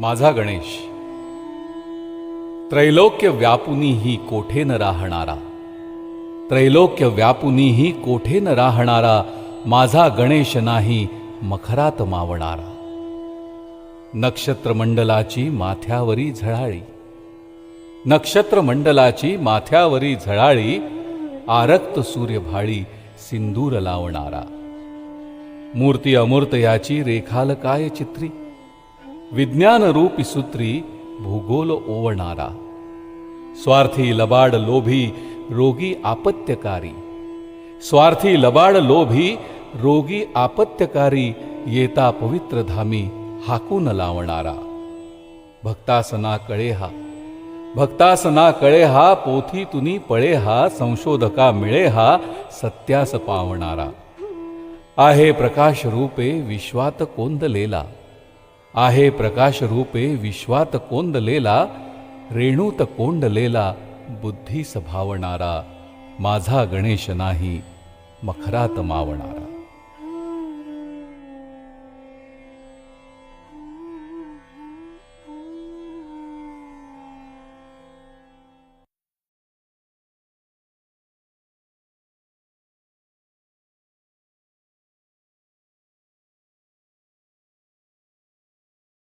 माझा गणेश त्रैलोक्य व्यापुनी ही कोठे न राहणारा? त्रैलोक्य व्यापुनी ही कोठे न राहणारा? माझा गणेश नाही मखरात मावणारा. नक्षत्रमंडलाची माथ्यावरी झळाळी. नक्षत्रमंडलाची माथ्यावरी झळाळी आरक्त सूर्यभाळी सिंदूर लावणारा. मूर्ती अमूर्त याची रेखाल काय चित्री? विज्ञान रूपी सूत्री भूगोल ओवणारा स्वार्थी लबाड लोभी रोगी आपत्यकारी स्वार्थी लबाड लोभी रोगी आपत्यकारी येता पवित्र धामी हाकून लावणारा भक्तासना कळे हा भक्तासना कळे हा पोथी तुनी पळे हा संशोधका मिळे हा सत्यास पावणारा आहे प्रकाश रूपे विश्वात कोंदलेला आहे प्रकाश रूपे विश्वात कोंदलेला रेणूत कोंडलेला बुद्धी सभावणारा माझा गणेश नाही मखरात मावणारा.